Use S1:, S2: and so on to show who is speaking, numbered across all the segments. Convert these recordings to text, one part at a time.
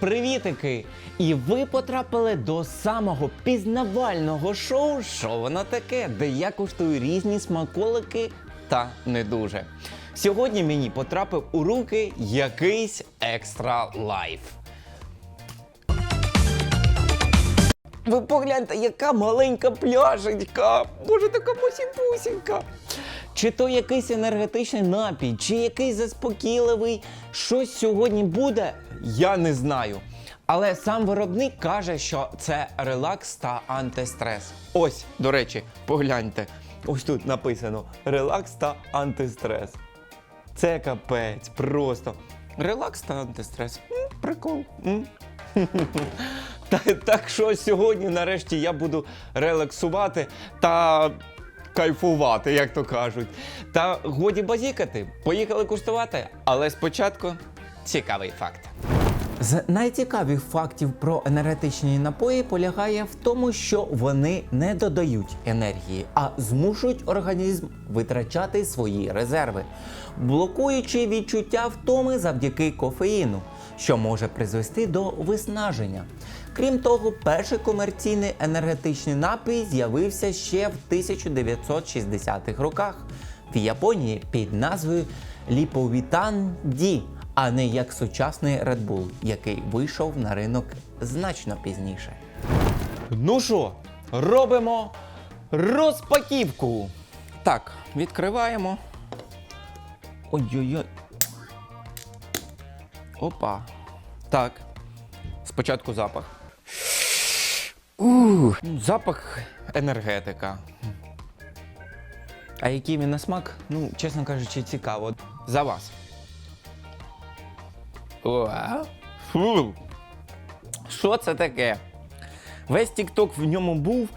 S1: Привітики! І ви потрапили до самого пізнавального шоу Що воно таке, де я куштую різні смаколики та не дуже. Сьогодні мені потрапив у руки якийсь екстра лайф. Ви погляньте, яка маленька пляшечка! Боже, така мусінька. Чи то якийсь енергетичний напій, чи якийсь заспокійливий, щось сьогодні буде, я не знаю. Але сам виробник каже, що це релакс та антистрес. Ось, до речі, погляньте. Ось тут написано релакс та антистрес. Це капець, просто. Релакс та антистрес. М, прикол. М. Та, так що сьогодні, нарешті, я буду релаксувати та кайфувати, як то кажуть. Та годі базікати, поїхали куштувати. Але спочатку цікавий факт. З найцікавіших фактів про енергетичні напої полягає в тому, що вони не додають енергії, а змушують організм витрачати свої резерви, блокуючи відчуття втоми завдяки кофеїну, що може призвести до виснаження. Крім того, перший комерційний енергетичний напій з'явився ще в 1960-х роках в Японії під назвою Ліповітан Ді, а не як сучасний Red Bull, який вийшов на ринок значно пізніше. Ну що, робимо розпаківку. Так, відкриваємо. Ой-ой-ой. Опа. Так. Спочатку запах. Ух, запах енергетика. А який він на смак? Ну, чесно кажучи, цікаво. За вас. Фу. Що це таке? Весь тік-ток в ньому був.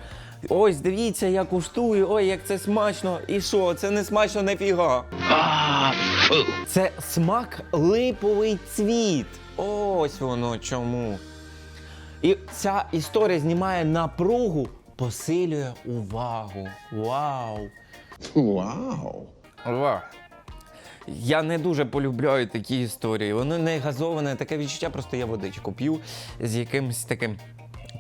S1: Ось, дивіться, я куштую, ой, як це смачно. І що? Це не смачно нефіга. Це смак липовий цвіт. Ось воно чому. І ця історія знімає напругу, посилює увагу. Вау!
S2: Вау!
S1: Вау. Я не дуже полюбляю такі історії. Воно не газоване, таке відчуття, просто я водичку п'ю з якимось таким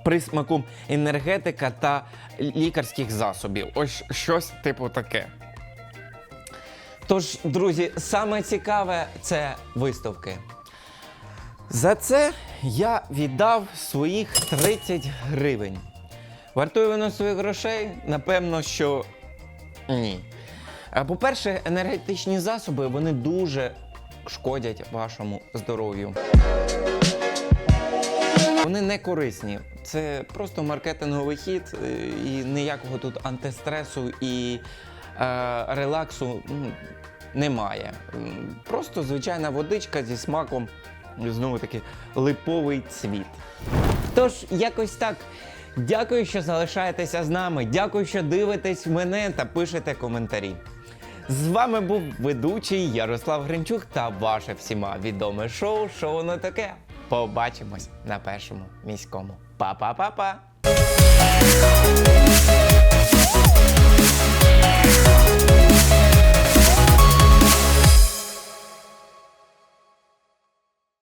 S1: присмаком енергетика та лікарських засобів. Ось щось типу таке. Тож, друзі, саме цікаве це виставки. За це я віддав своїх 30 гривень. Вартує воно своїх грошей? Напевно, що ні. А, По-перше, енергетичні засоби вони дуже шкодять вашому здоров'ю. Вони не корисні. Це просто маркетинговий хід е, і ніякого тут антистресу і е, релаксу немає. Просто звичайна водичка зі смаком, знову таки, липовий цвіт. Тож, якось так. Дякую, що залишаєтеся з нами. Дякую, що дивитесь мене та пишете коментарі. З вами був ведучий Ярослав Гринчук та ваше всіма відоме шоу «Що воно таке. Побачимось на першому міському. Па-па-па-па!